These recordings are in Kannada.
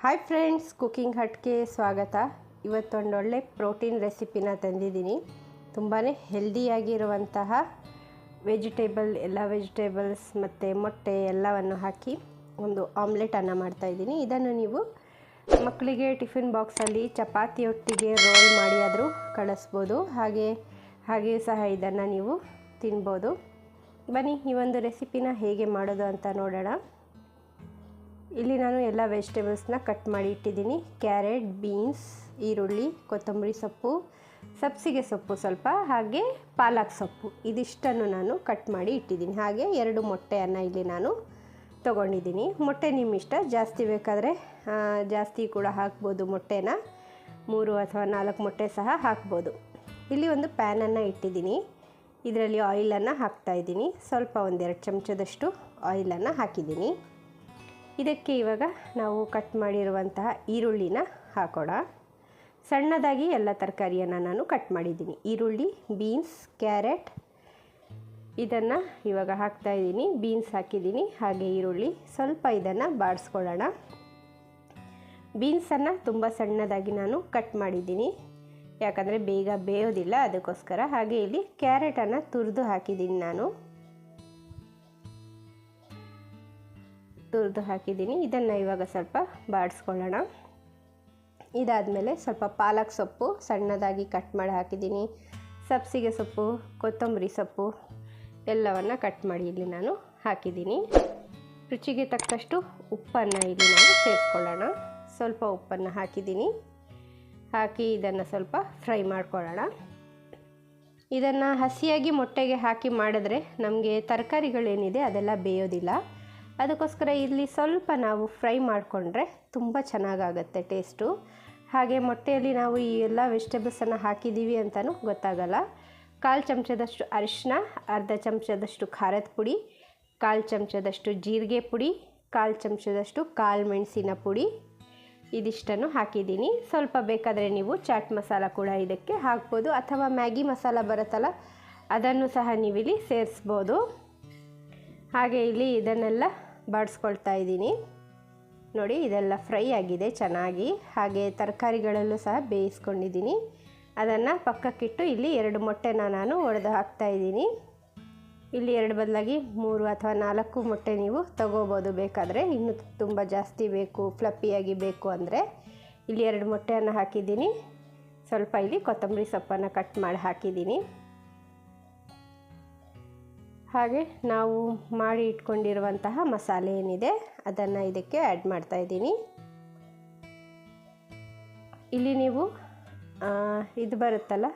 ಹಾಯ್ ಫ್ರೆಂಡ್ಸ್ ಕುಕ್ಕಿಂಗ್ ಹಟ್ಗೆ ಸ್ವಾಗತ ಇವತ್ತೊಂದೊಳ್ಳೆ ಪ್ರೋಟೀನ್ ರೆಸಿಪಿನ ತಂದಿದ್ದೀನಿ ತುಂಬಾ ಹೆಲ್ದಿಯಾಗಿರುವಂತಹ ವೆಜಿಟೇಬಲ್ ಎಲ್ಲ ವೆಜಿಟೇಬಲ್ಸ್ ಮತ್ತು ಮೊಟ್ಟೆ ಎಲ್ಲವನ್ನು ಹಾಕಿ ಒಂದು ಆಮ್ಲೆಟನ್ನು ಮಾಡ್ತಾಯಿದ್ದೀನಿ ಇದನ್ನು ನೀವು ಮಕ್ಕಳಿಗೆ ಟಿಫಿನ್ ಬಾಕ್ಸಲ್ಲಿ ಚಪಾತಿಯೊಟ್ಟಿಗೆ ರೋಲ್ ಮಾಡಿ ಆದರೂ ಕಳಿಸ್ಬೋದು ಹಾಗೆ ಹಾಗೆಯೂ ಸಹ ಇದನ್ನು ನೀವು ತಿನ್ಬೋದು ಬನ್ನಿ, ಈ ಒಂದು ರೆಸಿಪಿನ ಹೇಗೆ ಮಾಡೋದು ಅಂತ ನೋಡೋಣ. ಇಲ್ಲಿ ನಾನು ಎಲ್ಲ ವೆಜಿಟೇಬಲ್ಸ್ನ ಕಟ್ ಮಾಡಿ ಇಟ್ಟಿದ್ದೀನಿ. ಕ್ಯಾರೆಟ್, ಬೀನ್ಸ್, ಈರುಳ್ಳಿ, ಕೊತ್ತಂಬರಿ ಸೊಪ್ಪು, ಸಬ್ಸಿಗೆ ಸೊಪ್ಪು ಸ್ವಲ್ಪ, ಹಾಗೆ ಪಾಲಕ್ ಸೊಪ್ಪು. ಇದಿಷ್ಟನ್ನು ನಾನು ಕಟ್ ಮಾಡಿ ಇಟ್ಟಿದ್ದೀನಿ. ಹಾಗೆ ಎರಡು ಮೊಟ್ಟೆಯನ್ನು ಇಲ್ಲಿ ನಾನು ತೊಗೊಂಡಿದ್ದೀನಿ. ಮೊಟ್ಟೆ ನಿಮ್ಮ ಇಷ್ಟ. ಜಾಸ್ತಿ ಬೇಕಾದರೆ ಜಾಸ್ತಿ ಕೂಡ ಹಾಕ್ಬೋದು ಮೊಟ್ಟೆನ. ಮೂರು ಅಥವಾ ನಾಲ್ಕು ಮೊಟ್ಟೆ ಸಹ ಹಾಕ್ಬೋದು. ಇಲ್ಲಿ ಒಂದು ಪ್ಯಾನನ್ನು ಇಟ್ಟಿದ್ದೀನಿ. ಇದರಲ್ಲಿ ಆಯಿಲನ್ನು ಹಾಕ್ತಾಯಿದ್ದೀನಿ ಸ್ವಲ್ಪ ಒಂದೆರಡು ಚಮಚದಷ್ಟು ಆಯಿಲನ್ನು ಹಾಕಿದ್ದೀನಿ. ಇದಕ್ಕೆ ಇವಾಗ ನಾವು ಕಟ್ ಮಾಡಿರುವಂತಹ ಈರುಳ್ಳಿನ ಹಾಕೋಣ. ಸಣ್ಣದಾಗಿ ಎಲ್ಲ ತರಕಾರಿಯನ್ನು ನಾನು ಕಟ್ ಮಾಡಿದ್ದೀನಿ. ಈರುಳ್ಳಿ ಬೀನ್ಸ್ ಕ್ಯಾರೆಟ್ ಇದನ್ನು ಇವಾಗ ಹಾಕ್ತಾ ಇದ್ದೀನಿ. ಬೀನ್ಸ್ ಹಾಕಿದ್ದೀನಿ. ಹಾಗೆ ಈರುಳ್ಳಿ ಸ್ವಲ್ಪ ಇದನ್ನು ಬಾಡಿಸ್ಕೊಳ್ಳೋಣ. ಬೀನ್ಸನ್ನು ತುಂಬ ಸಣ್ಣದಾಗಿ ನಾನು ಕಟ್ ಮಾಡಿದ್ದೀನಿ. ಯಾಕಂದರೆ ಬೇಗ ಬೇಯೋದಿಲ್ಲ, ಅದಕ್ಕೋಸ್ಕರ. ಹಾಗೆ ಇಲ್ಲಿ ಕ್ಯಾರೆಟನ್ನು ತುರಿದು ಹಾಕಿದ್ದೀನಿ ನಾನು. ತುರಿದು ಹಾಕಿದ್ದೀನಿ. ಇದನ್ನು ಇವಾಗ ಸ್ವಲ್ಪ ಬಾಡಿಸ್ಕೊಳ್ಳೋಣ. ಇದಾದಮೇಲೆ ಸ್ವಲ್ಪ ಪಾಲಕ್ ಸೊಪ್ಪು, ಸಣ್ಣದಾಗಿ ಕಟ್ ಮಾಡಿ ಹಾಕಿದ್ದೀನಿ. ಸಬ್ಸಿಗೆ ಸೊಪ್ಪು, ಕೊತ್ತಂಬರಿ ಸೊಪ್ಪು ಎಲ್ಲವನ್ನು ಕಟ್ ಮಾಡಿ ಇಲ್ಲಿ ನಾನು ಹಾಕಿದ್ದೀನಿ. ರುಚಿಗೆ ತಕ್ಕಷ್ಟು ಉಪ್ಪನ್ನು ಇಲ್ಲಿ ನಾನು ಸೇರಿಸ್ಕೊಳ್ಳೋಣ ಸ್ವಲ್ಪ ಉಪ್ಪನ್ನು ಹಾಕಿದ್ದೀನಿ. ಹಾಕಿ ಇದನ್ನು ಸ್ವಲ್ಪ ಫ್ರೈ ಮಾಡ್ಕೊಳ್ಳೋಣ. ಇದನ್ನು ಹಸಿಯಾಗಿ ಮೊಟ್ಟೆಗೆ ಹಾಕಿ ಮಾಡಿದ್ರೆ ನಮಗೆ ತರಕಾರಿಗಳೇನಿದೆ ಅದೆಲ್ಲ ಬೇಯೋದಿಲ್ಲ. ಅದಕ್ಕೋಸ್ಕರ ಇಲ್ಲಿ ಸ್ವಲ್ಪ ನಾವು ಫ್ರೈ ಮಾಡಿಕೊಂಡ್ರೆ ತುಂಬ ಚೆನ್ನಾಗಾಗತ್ತೆ ಟೇಸ್ಟು. ಹಾಗೆ ಮೊಟ್ಟೆಯಲ್ಲಿ ನಾವು ಈ ಎಲ್ಲ ವೆಜಿಟೇಬಲ್ಸನ್ನು ಹಾಕಿದ್ದೀವಿ ಅಂತಲೂ ಗೊತ್ತಾಗಲ್ಲ. ಕಾಲು ಚಮಚದಷ್ಟು ಅರಿಶಿನ ಅರ್ಧ ಚಮಚದಷ್ಟು ಖಾರದ ಪುಡಿ, ಕಾಲು ಚಮಚದಷ್ಟು ಜೀರಿಗೆ ಪುಡಿ, ಕಾಲು ಚಮಚದಷ್ಟು ಕಾಳು ಮೆಣಸಿನ ಪುಡಿ ಇದಿಷ್ಟನ್ನು ಹಾಕಿದ್ದೀನಿ. ಸ್ವಲ್ಪ ಬೇಕಾದರೆ ನೀವು ಚಾಟ್ ಮಸಾಲ ಕೂಡ ಇದಕ್ಕೆ ಹಾಕ್ಬೋದು ಅಥವಾ ಮ್ಯಾಗಿ ಮಸಾಲ ಬರುತ್ತಲ್ಲ ಅದನ್ನು ಸಹ ನೀವಿಲ್ಲಿ ಸೇರಿಸ್ಬೋದು. ಹಾಗೆ ಇಲ್ಲಿ ಇದನ್ನೆಲ್ಲ ಬಾಡಿಸ್ಕೊಳ್ತಾ ಇದ್ದೀನಿ. ನೋಡಿ, ಇದೆಲ್ಲ ಫ್ರೈ ಆಗಿದೆ, ಚೆನ್ನಾಗಿ. ಹಾಗೆ ತರಕಾರಿಗಳಲ್ಲೂ ಸಹ ಬೇಯಿಸ್ಕೊಂಡಿದ್ದೀನಿ. ಅದನ್ನು ಪಕ್ಕಕ್ಕಿಟ್ಟು ಇಲ್ಲಿ ಎರಡು ಮೊಟ್ಟೆನ ನಾನು ಒಡೆದು ಹಾಕ್ತಾ ಇದ್ದೀನಿ. ಇಲ್ಲಿ ಎರಡು ಬದಲಾಗಿ ಮೂರು ಅಥವಾ ನಾಲ್ಕು ಮೊಟ್ಟೆ ನೀವು ತಗೋಬೋದು. ಬೇಕಾದರೆ ಇನ್ನು ತುಂಬ ಜಾಸ್ತಿ ಬೇಕು ಫ್ಲಪ್ಪಿಯಾಗಿ ಬೇಕು ಅಂದರೆ ಇಲ್ಲಿ ಎರಡು ಮೊಟ್ಟೆಯನ್ನು ಹಾಕಿದ್ದೀನಿ. ಸ್ವಲ್ಪ ಇಲ್ಲಿ ಕೊತ್ತಂಬರಿ ಸೊಪ್ಪನ್ನು ಕಟ್ ಮಾಡಿ ಹಾಕಿದ್ದೀನಿ. ಹಾಗೆ ನಾವು ಮಾಡಿ ಇಟ್ಕೊಂಡಿರುವಂತಹ ಮಸಾಲೆ ಏನಿದೆ, ಅದನ್ನು ಇದಕ್ಕೆ ಆ್ಯಡ್ ಮಾಡ್ತಾ ಇದ್ದೀನಿ. ಇಲ್ಲಿ ನೀವು ಇದು ಬರುತ್ತಲ್ಲ?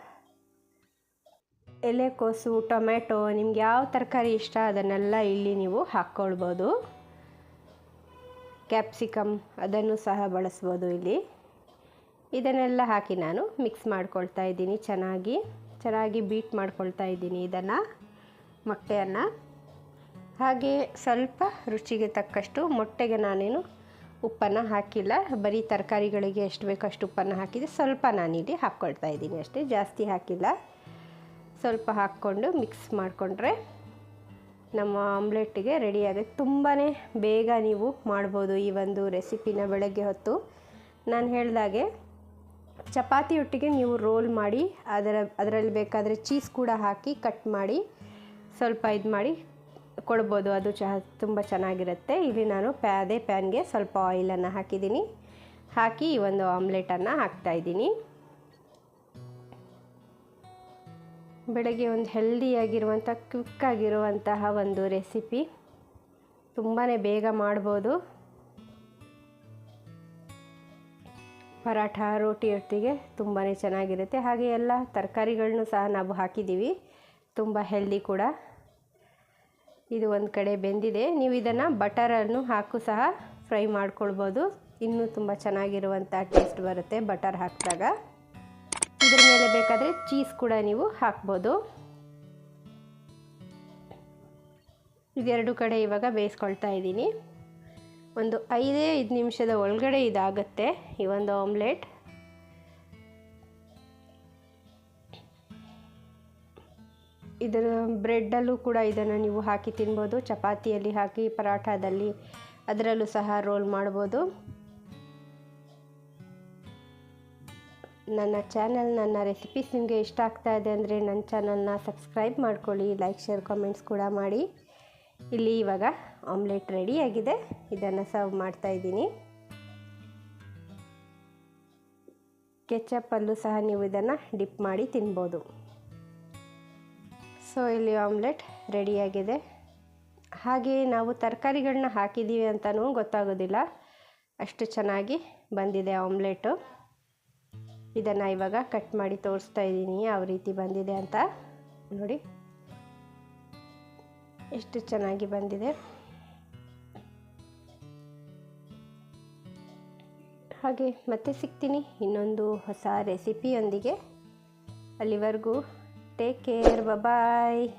ಎಲೆಕೋಸು ಟೊಮೆಟೊ ನಿಮ್ಗೆ ಯಾವ ತರಕಾರಿ ಇಷ್ಟ ಅದನ್ನೆಲ್ಲ ಇಲ್ಲಿ ನೀವು ಹಾಕ್ಕೊಳ್ಬೋದು. ಕ್ಯಾಪ್ಸಿಕಮ್ ಅದನ್ನು ಸಹ ಬಳಸ್ಬೋದು ಇಲ್ಲಿ. ಇದನ್ನೆಲ್ಲ ಹಾಕಿ ನಾನು ಮಿಕ್ಸ್ ಮಾಡ್ಕೊಳ್ತಾ ಇದ್ದೀನಿ ಚೆನ್ನಾಗಿ. ಚೆನ್ನಾಗಿ ಬೀಟ್ ಮಾಡ್ಕೊಳ್ತಾ ಇದ್ದೀನಿ ಇದನ್ನು. ಮೊಟ್ಟೆಯನ್ನು. ಹಾಗೆ ಸ್ವಲ್ಪ ರುಚಿಗೆ ತಕ್ಕಷ್ಟು ಮೊಟ್ಟೆಗೆ ನಾನೇನು ಉಪ್ಪನ್ನು ಹಾಕಿಲ್ಲ. ಬರೀ ತರಕಾರಿಗಳಿಗೆ ಎಷ್ಟು ಬೇಕೋ ಅಷ್ಟು ಉಪ್ಪನ್ನು ಹಾಕಿದೆ ಸ್ವಲ್ಪ ನಾನಿಲ್ಲಿ ಹಾಕ್ಕೊಳ್ತಾ ಇದ್ದೀನಿ ಅಷ್ಟೇ, ಜಾಸ್ತಿ ಹಾಕಿಲ್ಲ. ಸ್ವಲ್ಪ ಹಾಕ್ಕೊಂಡು ಮಿಕ್ಸ್ ಮಾಡಿಕೊಂಡ್ರೆ ನಮ್ಮ ಆಮ್ಲೆಟ್ಟಿಗೆ ರೆಡಿಯಾಗುತ್ತೆ ತುಂಬಾ ಬೇಗ ನೀವು ಮಾಡ್ಬೋದು ಈ ಒಂದು ರೆಸಿಪಿನ ಬೆಳಗ್ಗೆ ಹೊತ್ತು. ನಾನು ಹೇಳಿದಾಗೆ ಚಪಾತಿಯೊಟ್ಟಿಗೆ ನೀವು ರೋಲ್ ಮಾಡಿ, ಅದರ, ಅದರಲ್ಲಿ ಬೇಕಾದರೆ ಚೀಸ್ ಕೂಡ ಹಾಕಿ ಕಟ್ ಮಾಡಿ ಸ್ವಲ್ಪ ಇದು ಮಾಡಿ ಕೊಡ್ಬೋದು. ಅದು ಚಹ ತುಂಬ ಚೆನ್ನಾಗಿರುತ್ತೆ. ಇಲ್ಲಿ ನಾನು ಪ್ಯಾ, ಅದೇ ಪ್ಯಾನ್ಗೆ ಸ್ವಲ್ಪ ಆಯಿಲನ್ನು ಹಾಕಿದ್ದೀನಿ. ಹಾಕಿ ಈ ಒಂದು ಆಮ್ಲೆಟನ್ನು ಹಾಕ್ತಾಯಿದ್ದೀನಿ ಬೆಳಗ್ಗೆ ಒಂದು ಹೆಲ್ದಿಯಾಗಿರುವಂಥ, ಕ್ವಿಕ್ಕಾಗಿರುವಂತಹ ಒಂದು ರೆಸಿಪಿ. ತುಂಬಾ ಬೇಗ ಮಾಡ್ಬೋದು. ಪರಾಠ ರೋಟಿ ಒಟ್ಟಿಗೆ ತುಂಬಾ ಚೆನ್ನಾಗಿರುತ್ತೆ. ಹಾಗೆ ಎಲ್ಲ ತರಕಾರಿಗಳನ್ನೂ ಸಹ ನಾವು ಹಾಕಿದ್ದೀವಿ. ತುಂಬ ಹೆಲ್ದಿ ಕೂಡ. ಇದು ಒಂದು ಕಡೆ ಬೆಂದಿದೆ. ನೀವು ಇದನ್ನು ಬಟರನ್ನು ಹಾಕು ಸಹ ಫ್ರೈ ಮಾಡ್ಕೊಳ್ಬೋದು. ಇನ್ನೂ ತುಂಬ ಚೆನ್ನಾಗಿರುವಂಥ ಟೇಸ್ಟ್ ಬರುತ್ತೆ ಬಟರ್ ಹಾಕಿದಾಗ. ಇದ್ರ ಮೇಲೆ ಬೇಕಾದರೆ ಚೀಸ್ ಕೂಡ ನೀವು ಹಾಕ್ಬೋದು. ಇದೆರಡು ಕಡೆ ಇವಾಗ ಬೇಯಿಸ್ಕೊಳ್ತಾ ಇದ್ದೀನಿ. ಒಂದು ಐದೇ ಐದು ನಿಮಿಷದ ಒಳಗಡೆ ಇದಾಗುತ್ತೆ ಈ ಒಂದು ಆಮ್ಲೆಟ್ ಇದರ ಬ್ರೆಡ್ಡಲ್ಲೂ ಕೂಡ ಇದನ್ನು ನೀವು ಹಾಕಿ ತಿನ್ಬೋದು. ಚಪಾತಿಯಲ್ಲಿ ಹಾಕಿ, ಪರಾಠದಲ್ಲಿ ಅದರಲ್ಲೂ ಸಹ ರೋಲ್ ಮಾಡ್ಬೋದು. ನನ್ನ ಚಾನಲ್, ನನ್ನ ರೆಸಿಪೀಸ್ ನಿಮಗೆ ಇಷ್ಟ ಆಗ್ತಾ ಇದೆ ಅಂದರೆ ನನ್ನ ಚಾನಲ್ನ ಸಬ್ಸ್ಕ್ರೈಬ್ ಮಾಡ್ಕೊಳ್ಳಿ, ಲೈಕ್, ಶೇರ್, ಕಾಮೆಂಟ್ಸ್ ಕೂಡ ಮಾಡಿ. ಇಲ್ಲಿ ಇವಾಗ ಆಮ್ಲೆಟ್ ರೆಡಿಯಾಗಿದೆ ಇದನ್ನು ಸರ್ವ್ ಮಾಡ್ತಾ ಇದ್ದೀನಿ. ಕೆಚಪ್ಪಲ್ಲೂ ಸಹ ನೀವು ಇದನ್ನು ಡಿಪ್ ಮಾಡಿ ತಿನ್ಬೋದು. ಸೊ, ಇಲ್ಲಿ ಆಮ್ಲೆಟ್ ರೆಡಿಯಾಗಿದೆ ಹಾಗೆ ನಾವು ತರಕಾರಿಗಳನ್ನ ಹಾಕಿದ್ದೀವಿ ಅಂತಲೂ ಗೊತ್ತಾಗೋದಿಲ್ಲ. ಅಷ್ಟು ಚೆನ್ನಾಗಿ ಬಂದಿದೆ ಆಮ್ಲೆಟು ಇದನ್ನು ಇವಾಗ ಕಟ್ ಮಾಡಿ ತೋರಿಸ್ತಾ ಇದ್ದೀನಿ ಯಾವ ರೀತಿ ಬಂದಿದೆ ಅಂತ. ನೋಡಿ. ಎಷ್ಟು ಚೆನ್ನಾಗಿ ಬಂದಿದೆ. ಹಾಗೆ ಮತ್ತೆ ಸಿಗ್ತೀನಿ ಇನ್ನೊಂದು ಹೊಸ ರೆಸಿಪಿಯೊಂದಿಗೆ ಅಲ್ಲಿವರೆಗೂ Take care. Bye-bye.